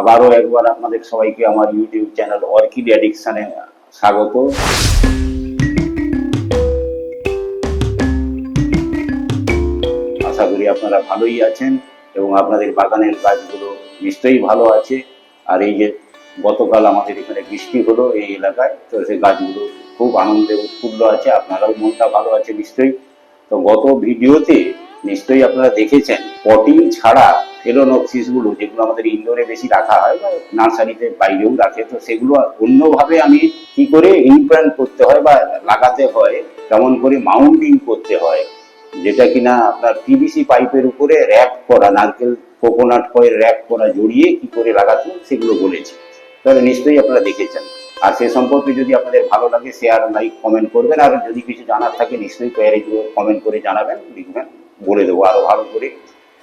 আবারও একবার আপনাদের সবাইকে আমার ইউটিউব চ্যানেল অর্কিড অ্যাডিকশানে স্বাগত। আশা করি আপনারা ভালোই আছেন এবং আপনাদের বাগানের গাছগুলো নিশ্চয়ই ভালো আছে। আর এই যে গতকাল আমাদের এখানে বৃষ্টি হলো এই এলাকায়, তো সেই গাছগুলো খুব আনন্দে উৎফুল্ল আছে। আপনারাও মনটা ভালো আছে নিশ্চয়ই। তো গত ভিডিওতে নিশ্চয়ই আপনারা দেখেছেন, পটিং ছাড়া ফেলোনক্সিসগুলো যেগুলো আমাদের ইনডোরে বেশি রাখা হয় নার্সারিতে বাইরেও রাখে, তো সেগুলো অন্যভাবে আমি কি করে ইমপ্ল্যান্ট করতে হয় বা লাগাতে হয়, কেমন করে মাউন্টিং করতে হয়, যেটা কিনা আপনার পিভিসি পাইপের উপরে র্যাপ করা, নারকেল কোকোনাট কয়ের র্যাপ করা, জড়িয়ে কি করে লাগাতে সেগুলো বলেছি। তাহলে নিশ্চয়ই আপনারা দেখেছেন। আর সে সম্পর্কে যদি আপনাদের ভালো লাগে শেয়ার লাইক কমেন্ট করবেন। আর যদি কিছু জানার থাকে, নিশ্চয়ই কমেন্ট করে জানাবেন, লিখবেন, বলে দেবো আরও ভালো করে।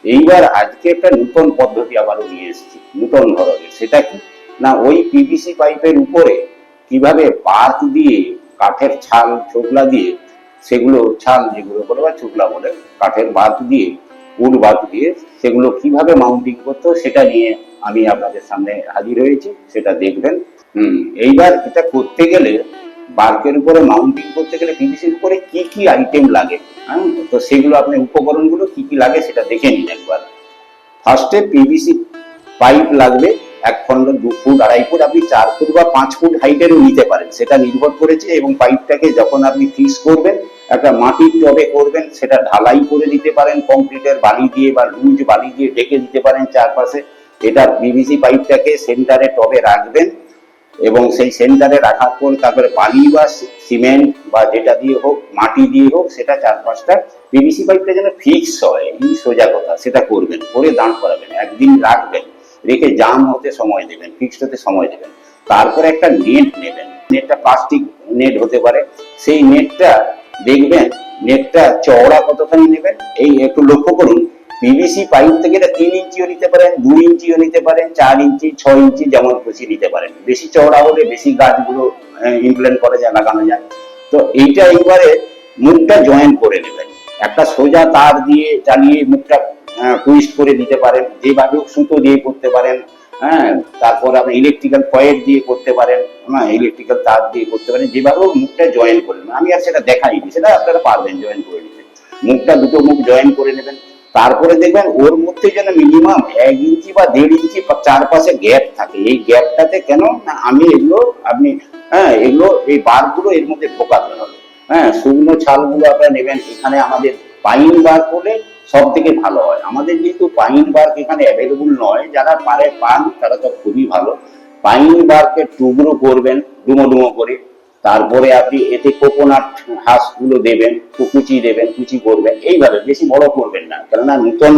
এইবার আজকে একটা নতুন পদ্ধতি আবারও নিয়ে এসেছি, নতুন ধরনের। সেটা কি? না, ওই পিভিসি পাইপের উপরে কীভাবে বাত দিয়ে, কাঠের ছাল ছোকলা দিয়ে, সেগুলো ছাল যেগুলো বলে বা ছোকলা বলে, কাঠের বাত দিয়ে উড বাত দিয়ে সেগুলো কীভাবে মাউন্টিং করতে সেটা নিয়ে আমি আপনাদের সামনে হাজির হয়েছি, সেটা দেখবেন। হুম, এইবার এটা করতে গেলে বার্কের উপরে মাউন্টিং করতে গেলে পিভিসির উপরে কি কি আইটেম লাগে হ্যাঁ? তো সেগুলো আপনি উপকরণগুলো কি কি লাগে সেটা দেখে নিন একবার। ফার্স্টে পিভিসি পাইপ লাগবে, এক খন্ড দু ফুট, আড়াই ফুট, আপনি চার ফুট বা পাঁচ ফুট হাইটেরও নিতে পারেন। সেটা নির্ভর করেছে এবং পাইপটাকে যখন আপনি ফিক্স করবেন, একটা মাটির টবে করবেন, সেটা ঢালাই করে দিতে পারেন কংক্রিটের বালি দিয়ে বা লুজ বালি দিয়ে ঢেকে দিতে পারেন চারপাশে। এটা পিভিসি পাইপটাকে সেন্টারে টবে রাখবেন এবং সেই সেন্টারে রাখার পর তারপরে বালি বা সিমেন্ট বা যেটা দিয়ে হোক, মাটি দিয়ে হোক, সেটা চার পাঁচটা পিভিসি পাইপটা যেন ফিক্স হয়, এই সোজা কথা, সেটা করবেন, করে দাঁড় করাবেন, একদিন রাখবেন, রেখে জাম হতে সময় দেবেন ফিক্সড হতে সময় দেবেন। তারপরে একটা নেট নেবেন নেটটা প্লাস্টিক নেট হতে পারে, সেই নেটটা দেখবেন নেটটা চওড়া কতখানি নেবেন, এই একটু লক্ষ্য করুন পিভিসি পাইপ থেকে এটা তিন ইঞ্চিও নিতে পারেন, দুই ইঞ্চিও নিতে পারেন, চার ইঞ্চি, ছয় ইঞ্চি যেমন খুশি নিতে পারেন। বেশি চওড়া হলে বেশি গাছগুলো ইমপ্লেন্ট করা যায়, লাগানো যায়। তো এইটা এইবারে মুখটা জয়েন করে নেবেন। একটা সোজা তার দিয়ে চালিয়ে মুখটা টুইস্ট করে দিতে পারেন। যেভাবে সুতো দিয়ে করতে পারেন হ্যাঁ তারপর আপনি ইলেকট্রিক্যাল কয়েল দিয়ে করতে পারেন হ্যাঁ ইলেকট্রিক্যাল তার দিয়ে করতে পারেন। যেভাবে মুখটা জয়েন করে নেবেন। আমি আর সেটা দেখাইনি, সেটা আপনারা পারবেন জয়েন করে নিতে। মুখটা দুটো মুখ জয়েন করে নেবেন। তারপরে দেখবেন ওর মধ্যে যেন মিনিমাম এক ইঞ্চি বা দেড় ইঞ্চি চারপাশে গ্যাপ থাকে। এই গ্যাপটাতে কেন না আমি এগুলো আপনি হ্যাঁ এগুলো এই বারগুলো এর মধ্যে ঢোকাতে হবে। হ্যাঁ শুকনো ছালগুলো আপনারা নেবেন। এখানে আমাদের পাইন বার করলে সব থেকে ভালো হয়। আমাদের যেহেতু পাইন বার্ক এখানে অ্যাভেলেবল নয়, যারা পারে পান, তারা তো খুবই ভালো। পাইন বার্কের টুকরো করবেন ডুমো ডুমো করে। তারপরে আপনি এতে কোকোনাট হাঁসগুলো দেবেন কুচি দেবেন, কুচি করবেন, এইভাবে, বেশি বড় করবেন না। কেননা নতুন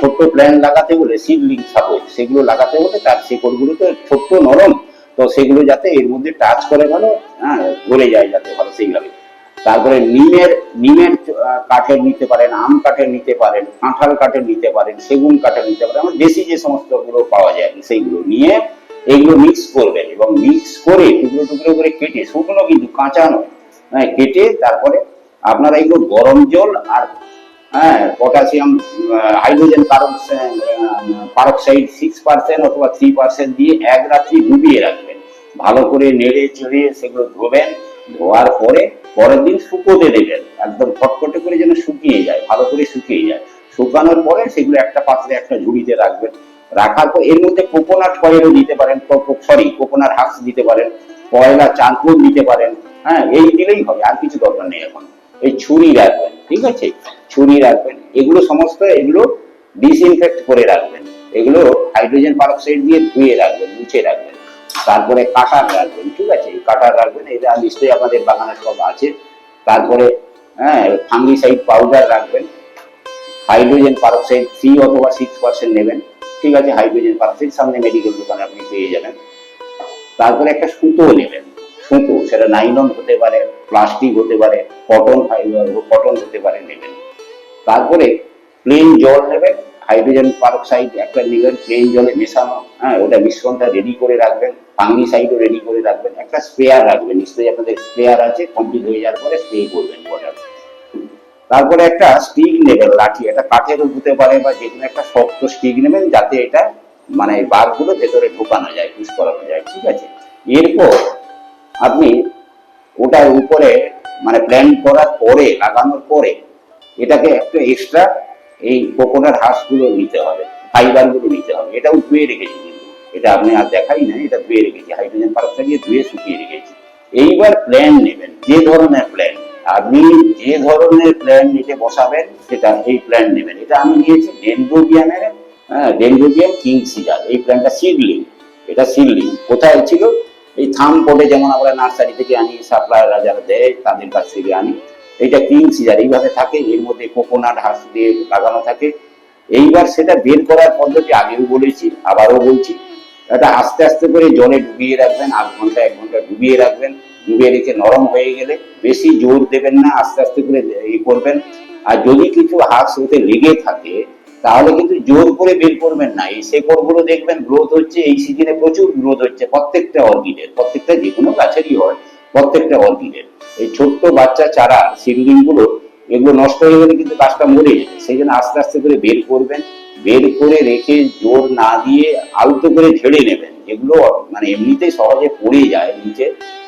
ছোট্ট প্ল্যান লাগাতে হলে সিডলিং সাপোর্ট সেগুলো লাগাতে হলে তার শেকড়গুলো তো ছোট্ট নরম, তো সেগুলো যাতে এর মধ্যে টাচ করে ভালো হ্যাঁ ধরে যায় যাতে ভালো সেইভাবে। তারপরে নিমের নিমের কাঠের নিতে পারেন, আম কাঠের নিতে পারেন, কাঁঠাল কাঠের নিতে পারেন, সেগুন কাঠের নিতে পারেন, আমার দেশি যে সমস্তগুলো পাওয়া যায়, সেইগুলো নিয়ে এগুলো মিক্স করবেন এবং মিক্স করে টুকরো টুকরো করে কেটে, শুকনো কিন্তু কাঁচা নয় হ্যাঁ কেটে তারপরে আপনারা এগুলো গরম জল আর হ্যাঁ potassium hydrogen peroxide six percent অথবা থ্রি পার্সেন্ট দিয়ে এক রাত্রি ডুবিয়ে রাখবেন। ভালো করে নেড়ে চেড়ে সেগুলো ধোবেন, ধোয়ার পরে পরের দিন শুকোতে দেবেন। একদম ফটফটে করে যেন শুকিয়ে যায়, ভালো করে শুকিয়ে যায়। শুকানোর পরে সেগুলো একটা পাত্রে একটা ঝুড়িতে রাখবেন। রাখার পর এর মধ্যে কোকোনাট কয়েলও দিতে পারেন সরি কোকোনাট হাক্স দিতে পারেন, কয়লা চারকোল দিতে পারেন হ্যাঁ এই দিলেই হবে, আর কিছু দরকার নেই এখন। এই ছুরি রাখবেন, ঠিক আছে? ছুরি রাখবেন, এগুলো সমস্ত এগুলো ডিসইনফেক্ট করে রাখবেন, এগুলো হাইড্রোজেন পারক্সাইড দিয়ে ধুয়ে রাখবেন, মুছে রাখবেন, তারপরে কাটার রাখবেন, ঠিক আছে? কাটার রাখবেন, এটা নিশ্চয়ই আপনাদের বাগানে সব আছে, তারপরে হ্যাঁ ফাঙ্গিসাইড পাউডার রাখবেন হাইড্রোজেন পারক্সাইড থ্রি অথবা সিক্স পার্সেন্ট নেবেন ঠিক আছে হাইড্রোজেন পারক্সাইড সামনে মেডিকেল দোকানে আপনি পেয়ে যাবেন। তারপরে একটা সুতো নেবেন। সুতো, সেটা নাইলন হতে পারে প্লাস্টিক হতে পারে কটন ফাইবার কটন হতে পারে নেবেন। তারপরে প্লেন জল নেবেন হাইড্রোজেন পারক্সাইড একটা নেবেন প্লেন জলে মেশানো হ্যাঁ ওটা মিশ্রণটা রেডি করে রাখবেন ফাঙ্গিসাইডও রেডি করে রাখবেন, একটা স্প্রেয়ার রাখবেন। নিশ্চয়ই আপনাদের স্প্রেয়ার আছে কমপ্লিট হয়ে যাওয়ার পরে স্প্রে করবেন ওটা তারপরে একটা স্টিক নেবেন, লাঠি, এটা কাঠের হতে পারে বা যে কোনো একটা শক্ত স্টিক নেবেন যাতে এটা মানে বারগুলো ভেতরে ঢোকানো যায় পুশ করানো যায়, ঠিক আছে? এরপর আপনি ওটার উপরে মানে প্ল্যান করার পরে, লাগানোর পরে এটাকে একটু এক্সট্রা এই কোকোনাট হাঁসগুলো নিতে হবে ফাইবারগুলো নিতে হবে, এটাও ধুয়ে রেখেছি কিন্তু। এটা আপনি আর দেখাই না এটা ধুয়ে রেখেছি হাইড্রোজেন পারক্সাইড দিয়ে ধুয়ে শুকিয়ে রেখেছি। এইবার প্ল্যান নেবেন, যে ধরনের প্ল্যান আপনি যে ধরনের প্ল্যান নিতে বসাবেন, সেটা এই প্ল্যান নেবেন। এটা আমি নিয়েছি ডেন্ড্রোবিয়ামের হ্যাঁ ডেন্ড্রোবিয়াম কিং সিজার এই প্ল্যানটা সিডলিং। এটা সিডলিং। কোথায় ছিল? এই থাম কোটে যেমন আমরা নার্সারি থেকে আনি সাপ্লায়াররা যারা দেয়, তাদের কাছ থেকে আনি। এইটা কিং সিজার এইভাবে থাকে। এর মধ্যে কোকোনাট হাঁস দিয়ে লাগানো থাকে। এইবার সেটা বের করার পদ্ধতি আগেও বলেছি, আবারও বলছি। এটা আস্তে আস্তে করে জলে ডুবিয়ে রাখবেন, আধ ঘণ্টা, এক ঘণ্টা ডুবিয়ে রাখবেন। ডুবিয়ে রেখে নরম হয়ে গেলে বেশি জোর দেবেন না, আস্তে আস্তে করে ই করবেন। আর যদি কিছু হাঁস ওতে লেগে থাকে, তাহলে কিন্তু জোর করে বের করবেন না। এই শেকড়গুলো দেখবেন গ্রোথ হচ্ছে, এই সিজনে প্রচুর গ্রোথ হচ্ছে, প্রত্যেকটা অর্কিডের, প্রত্যেকটা যে কোনো গাছেরই হয়, প্রত্যেকটা অর্কিডের। এই ছোট্ট বাচ্চা চারা সিডলিংগুলো এগুলো নষ্ট হয়ে গেলে কিন্তু গাছটা মরে যাবে। সেই জন্য আস্তে আস্তে করে বের করবেন। বের করে রেখে জোর না দিয়ে আলতো করে ঝেড়ে নেবেন। যেগুলো মানে এমনিতেই সহজে পড়ে যায় নিচে।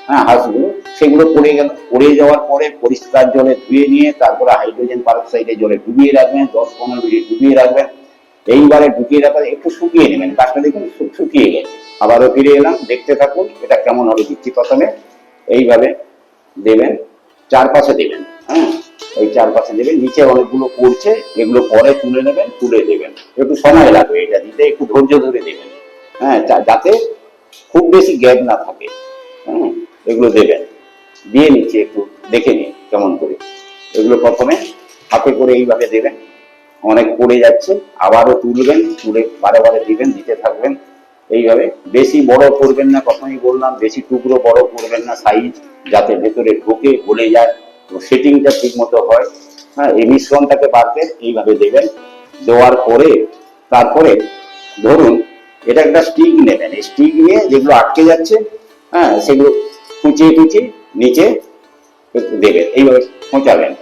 হ্যাঁ হাঁসগুলো সেগুলো পড়ে গেল পড়ে যাওয়ার পরে পরিষ্কার জলে ধুয়ে নিয়ে তারপরে হাইড্রোজেন পারক্সাইডে জলে ডুবিয়ে রাখবেন, দশ পনেরো মিনিট ডুবিয়ে রাখবেন। এইবারে ডুবিয়ে রাখার একটু শুকিয়ে নেবেন, গাছটা দেখুন শুকিয়ে গেছে। আবারও ফিরে এলাম, দেখতে থাকুন এটা কেমন হবে, দিচ্ছি প্রথমে। এইভাবে দেবেন, চারপাশে দেবেন হ্যাঁ। এই চারপাশে দেবেন নিচে অনেকগুলো পড়ছে, এগুলো পরে তুলে নেবেন, তুলে দেবেন। একটু সময় লাগবে এটা দিতে, একটু ধৈর্য ধরে দেবেন হ্যাঁ যাতে খুব বেশি গ্যাপ না থাকে। হ্যাঁ এগুলো দেবেন। দিয়ে নিচ্ছি একটু দেখে নিন কেমন করে। এগুলো প্রথমে হাতে করে এইভাবে দেবেন। অনেক পড়ে যাচ্ছে, আবারও তুলবেন, তুলে বারে বারে দিবেন, দিতে থাকবেন। এইভাবে বেশি বড় করবেন না প্রথমেই বললাম, বেশি টুকরো বড় করবেন না সাইজ যাতে ভেতরে ঢোকে, গলে যায়। সেটিংটা ঠিক মতো হয়। হ্যাঁ এই মিশ্রণটাকে বাড়তে এইভাবে দেবেন। দেওয়ার পরে, তারপরে ধরুন, এটা একটা স্টিক নেবেন। এই স্টিক নিয়ে যেগুলো আটকে যাচ্ছে হ্যাঁ সেগুলো কুচিয়ে কুচিয়ে নিচে দেবেন। এইভাবে খোঁচাবেন।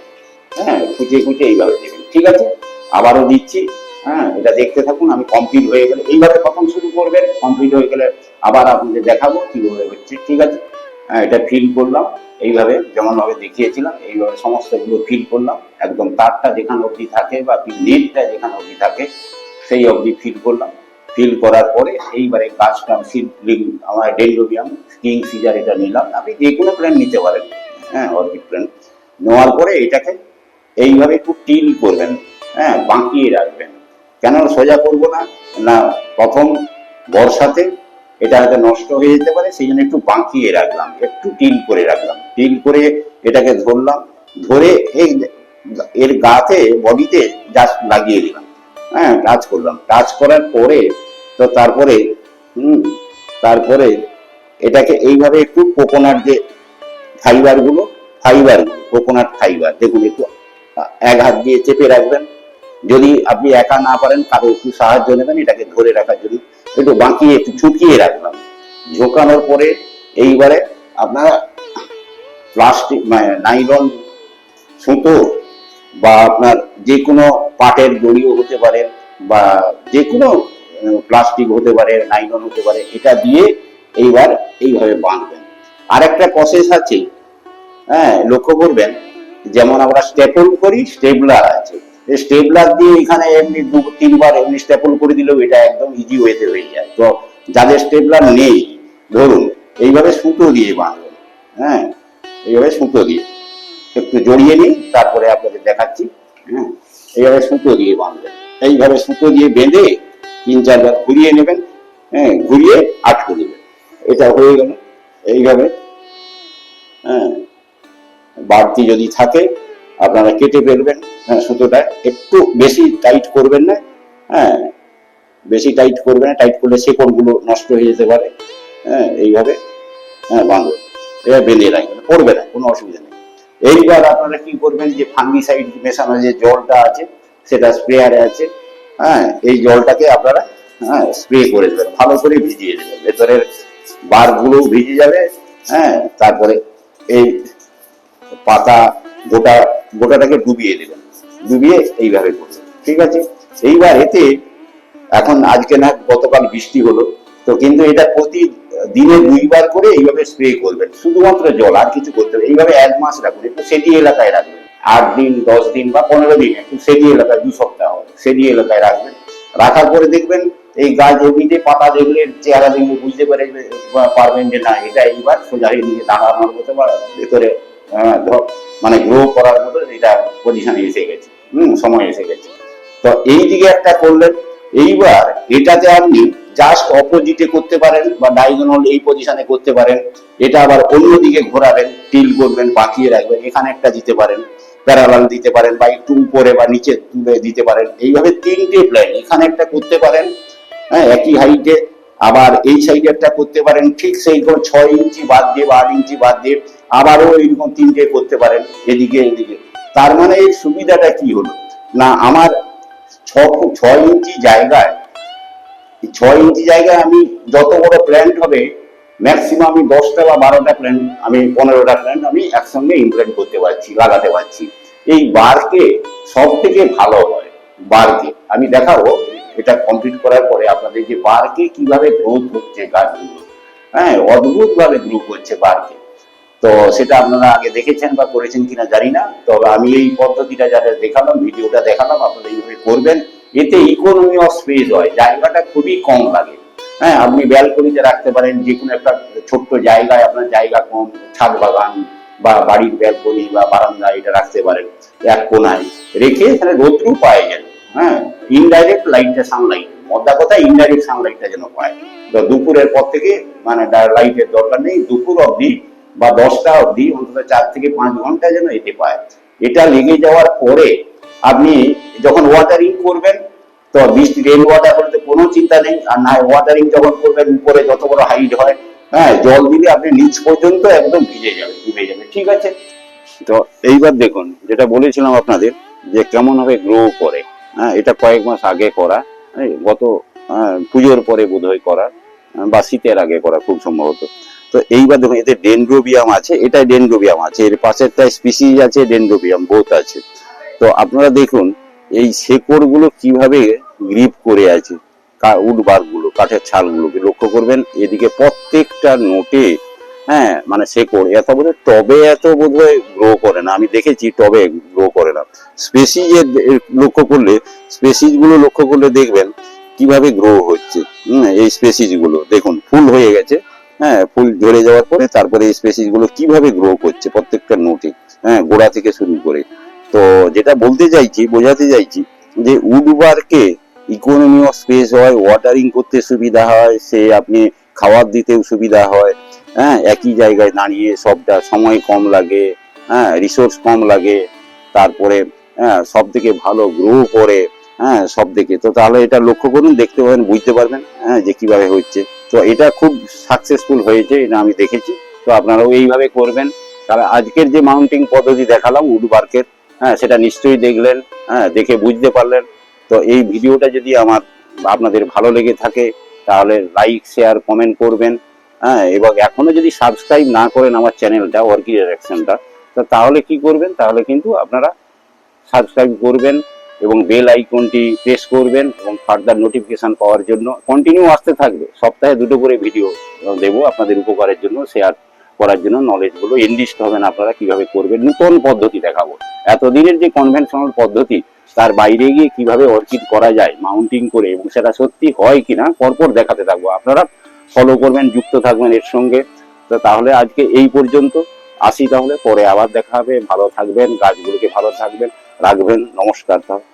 হ্যাঁ কুচিয়ে কুচিয়ে এইভাবে দেবেন। ঠিক আছে? আবারও দিচ্ছি। হ্যাঁ এটা দেখতে থাকুন, আমি কমপ্লিট হয়ে গেলে এইভাবে প্রথম শুরু করবেন কমপ্লিট হয়ে গেলে আবার আপনাদের দেখাবো কীভাবে হচ্ছে। ঠিক আছে? হ্যাঁ এটা ফিল করলাম। এইভাবে যেমন ভাবে দেখিয়েছিলাম, এইভাবে সমস্তগুলো ফিল করলাম। একদম তারটা যেখানে অবধি থাকে বা নেটটা যেখানে অবধি থাকে, সেই অবধি ফিল করলাম। ফিল করার পরে এইবারে সিডলিং আমার ডেন্ডোবিয়াম কিং সিজার এটা নিলাম। আপনি যে কোনো প্ল্যান নিতে পারেন। হ্যাঁ অর্কিড প্ল্যান নেওয়ার পরে এটাকে এইভাবে একটু টিল করবেন। হ্যাঁ বাঁকিয়ে রাখবেন। কেন সোজা করব না? না, প্রথম বর্ষাতে এটা হয়তো নষ্ট হয়ে যেতে পারে, সেই জন্য একটু বাঁকিয়ে রাখলাম, একটু টিল করে রাখলাম। টিল করে এটাকে ধরলাম, ধরে এই এর গাতে, বডিতে জাস্ট লাগিয়ে দিলাম। হ্যাঁ টাচ করলাম। টাচ করার পরে তো তারপরে, হুম, তারপরে এটাকে এইভাবে একটু কোকোনাট যে ফাইবারগুলো ফাইবার কোকোনাট ফাইবার দেখুন একটু এক হাত দিয়ে চেপে রাখবেন। যদি আপনি একা না পারেন, কারও একটু সাহায্য নেবেন, এটাকে ধরে রাখার জন্য। একটু বাঁকিয়ে, একটু ঝুঁকিয়ে রাখলাম। ঝোঁকানোর পরে এইবারে আপনারা প্লাস্টিক মানে নাইলন সুতো বা আপনার যে কোনো পাটের দড়িও হতে পারে বা যে কোনো প্লাস্টিক হতে পারে নাইলন হতে পারে, এটা দিয়ে এইবার এইভাবে বাঁধবেন। আর একটা প্রসেস আছে হ্যাঁ লক্ষ্য করবেন, যেমন আমরা স্টেপল করি স্টেবলার আছে। স্টেবলার দিয়ে এখানে এমনি দু, তিনবার এমনি স্টেপল করে দিলেও এটা একদম ইজি ওয়েতে হয়ে যায়। তো যাদের স্টেবলার নেই, ধরুন, এইভাবে সুতো দিয়ে বাঁধবেন হ্যাঁ? এইভাবে সুতো দিয়ে। একটু জড়িয়ে নিই তারপরে আপনাদের দেখাচ্ছি হ্যাঁ? এইভাবে সুতো দিয়ে বাঁধবেন। এইভাবে সুতো দিয়ে বেঁধে তিন, চারবার ঘুরিয়ে নেবেন হ্যাঁ? ঘুরিয়ে আটকে দেবেন। এটা হয়ে গেল। এইভাবে হ্যাঁ? বাড়তি যদি থাকে, আপনারা কেটে ফেলবেন। সুতোটা একটু বেশি টাইট করবেন না হ্যাঁ বেশি টাইট করবেন না টাইট করলে শেকড়গুলো নষ্ট হয়ে যেতে পারে হ্যাঁ এইভাবে হ্যাঁ বাঁধবেন এবার বেঁধে রাখবেন পড়বে না, কোনো অসুবিধা নেই। এইবার আপনারা কি করবেন যে ফাঙ্গিসাইড মেশানো যে জলটা আছে, সেটা স্প্রেয়ারে আছে হ্যাঁ এই জলটাকে আপনারা হ্যাঁ স্প্রে করে দেবেন, ভালো করে ভিজিয়ে দেবেন, ভেতরের বারগুলো ভিজে যাবে হ্যাঁ তারপরে এই পাতা গোটা, গোটাটাকে ডুবিয়ে দেবেন। ডুবিয়ে এইভাবে করবেন ঠিক আছে? এইবার এতে এখন আজকে না, গতকাল বৃষ্টি হলো। তো কিন্তু এটা প্রতি দিনে দুইবার করে এইভাবে স্প্রে করবেন। শুধুমাত্র জল, আর কিছু করতে হবে এইভাবে এক মাস রাখবেন একটু সেটি এলাকায় রাখবেন আট দিন, দশ দিন বা পনেরো দিন একটু সেটি এলাকায়, দু সপ্তাহ সেটি এলাকায় রাখবেন। রাখার পরে দেখবেন এই গাছ এমনিতে পাতা দেখলে চেহারা দেখলে বুঝতে পারে পারবেন যে না, এটা এইবার সোজা হয়ে নিয়ে দাঁড়ানোর মতো বা ভেতরে মানে গ্রো করার মতো এটা পজিশনে এসে গেছে। সময় এসে গেছে। তো এই দিকে একটা করলেন। এইবার এটাতে আপনি জাস্ট অপোজিটে করতে পারেন বা ডায়াগোনাল এই পজিশনে করতে পারেন। এটা আবার অন্যদিকে ঘোরাবেন টিল করবেন, বাঁকিয়ে রাখবেন, এখানে একটা দিতে পারেন প্যারালাল দিতে পারেন বা একটু উপরে বা নিচে তুলে দিতে পারেন। এইভাবে তিনটে প্ল্যান এখানে একটা করতে পারেন হ্যাঁ একই হাইটে আবার এই সাইডে একটা করতে পারেন, ঠিক সেই ছয় ইঞ্চি বাদ দিয়ে বা আট ইঞ্চি বাদ দিয়ে আবারও এইরকম তিনটে করতে পারেন, এদিকে এদিকে। তার মানে এই সুবিধাটা কি হলো? না, আমার ছ ছয় ইঞ্চি জায়গায় ছয় ইঞ্চি জায়গায় আমি যত বড় প্ল্যান্ট হবে ম্যাক্সিমাম আমি দশটা বা বারোটা প্ল্যান্ট আমি পনেরোটা প্ল্যান্ট আমি একসঙ্গে ইমপ্ল্যান্ট করতে পারছি, লাগাতে পারছি। এই বারকে সব থেকে ভালো হয়, বারকে। আমি দেখাবো, এটা কমপ্লিট করার পরে আপনাদের যে বারকে কীভাবে গ্রোথ হচ্ছে গাছগুলো হ্যাঁ অদ্ভুত ভাবে গ্রো করছে বারকে। তো সেটা আপনারা আগে দেখেছেন বা করেছেন কিনা জানি না। তবে আমি এই পদ্ধতিটা যারা দেখালাম, ভিডিওটা দেখালাম, আপনারা এইভাবে করবেন। এতে ইকোনমি অফ স্পেস হয়, জায়গাটা খুবই কম লাগে। হ্যাঁ আপনি ব্যালকনিতে রাখতে পারেন যে কোনো একটা ছোট্ট জায়গায় আপনার জায়গা কম, ছাদ বাগান বা বাড়ির ব্যালকনি বা বারান্দা এটা রাখতে পারেন, এক কোনায় রেখে এখানে রোদ্রু পায় যেন হ্যাঁ ইনডাইরেক্ট লাইটটা সানলাইট মধ্যা কথা ইনডাইরেক্ট সানলাইটটা যেন পায়। দুপুরের পর থেকে মানে লাইটের দরকার নেই, দুপুর অবধি বা দশটা অবধি অন্তত চার থেকে পাঁচ ঘণ্টা যেন এতে পায়। এটা লেগে যাওয়ার পরে আপনি যখন ওয়াটারিং করবেন তো বৃষ্টি রেন ওয়াটার হলে কোনো চিন্তা নেই। আর না ওয়াটারিং যখন করবেন উপরে যত বড় হাইট হয় হ্যাঁ জল দিলে আপনি নিচ পর্যন্ত একদম ভিজে যাবে ডুবে যাবে ঠিক আছে? তো এইবার দেখুন যেটা বলেছিলাম আপনাদের যে কেমন ভাবে গ্রো করে হ্যাঁ এটা কয়েক মাস আগে করা হ্যাঁ, গত পুজোর পরে বোধহয় করা বা শীতের আগে করা খুব সম্ভবত। তো এইবার দেখুন এতে ডেন্ড্রোবিয়াম আছে এটা ডেন্ড্রোবিয়াম আছে এর পাশেরটা স্পিসিস আছে ডেন্ড্রোবিয়াম বোথ আছে। তো আপনারা দেখুন এই শেকড়গুলো কীভাবে গ্রিপ করে আছে উডবারগুলো কাঠের ছাল গুলোকে লক্ষ্য করবেন এদিকে প্রত্যেকটা নোটে হ্যাঁ মানে শেকড় এত বোধ টবে এত বোধ গ্রো করে না আমি দেখেছি টবে গ্রো করে না। স্পেসিজের লক্ষ্য করলে স্পেসিসগুলো লক্ষ্য করলে দেখবেন কীভাবে গ্রো হচ্ছে হম, এই স্পেসিসগুলো দেখুন ফুল হয়ে গেছে। হ্যাঁ ফুল ঝরে যাওয়ার পরে তারপরে স্পেসিসগুলো কীভাবে গ্রো করছে প্রত্যেকটা নোটে হ্যাঁ গোড়া থেকে শুরু করে। তো যেটা বলতে চাইছি, বোঝাতে চাইছি যে উডবারকে ইকোনমি অফ স্পেস হয় ওয়াটারিং করতে সুবিধা হয়, সে আপনি খাবার দিতেও সুবিধা হয় হ্যাঁ একই জায়গায় দাঁড়িয়ে সবটা সময় কম লাগে হ্যাঁ রিসোর্স কম লাগে, তারপরে হ্যাঁ সব থেকে ভালো গ্রো করে হ্যাঁ সব দিকে তো তাহলে এটা লক্ষ্য করুন, দেখতে পাবেন, বুঝতে পারবেন হ্যাঁ যে কীভাবে হচ্ছে। তো এটা খুব সাকসেসফুল হয়েছে, এটা আমি দেখেছি। তো আপনারাও এইভাবে করবেন। তাহলে আজকের যে মাউন্টিং পদ্ধতি দেখালাম উড উডবার্কের হ্যাঁ সেটা নিশ্চয়ই দেখলেন হ্যাঁ দেখে বুঝতে পারলেন। তো এই ভিডিওটা যদি আমার, আপনাদের ভালো লেগে থাকে, তাহলে লাইক শেয়ার কমেন্ট করবেন হ্যাঁ এবং এখনও যদি সাবস্ক্রাইব না করেন আমার চ্যানেলটা ওয়ার্কি ডাইরেকশনটা তাহলে কি করবেন? তাহলে কিন্তু আপনারা সাবস্ক্রাইব করবেন এবং বেল আইকনটি প্রেস করবেন এবং ফার্দার নোটিফিকেশন পাওয়ার জন্য কন্টিনিউ আসতে থাকবে। সপ্তাহে দুটো করে ভিডিও দেবো আপনাদের উপকারের জন্য শেয়ার করার জন্য নলেজগুলো ইন্ডিস্ট হবেন আপনারা কীভাবে করবেন, নতুন পদ্ধতি দেখাবো। এতদিনের যে কনভেনশনাল পদ্ধতি, তার বাইরে গিয়ে কীভাবে অর্কিড করা যায় মাউন্টিং করে, এবং সেটা সত্যি হয় কিনা, পরপর দেখাতে থাকব। আপনারা ফলো করবেন, যুক্ত থাকবেন এর সঙ্গে। তো তাহলে আজকে এই পর্যন্ত। আসি তাহলে, পরে আবার দেখা হবে। ভালো থাকবেন, গাছগুলোকে ভালো থাকবেন, রাখবেন, নমস্কার তাহলে।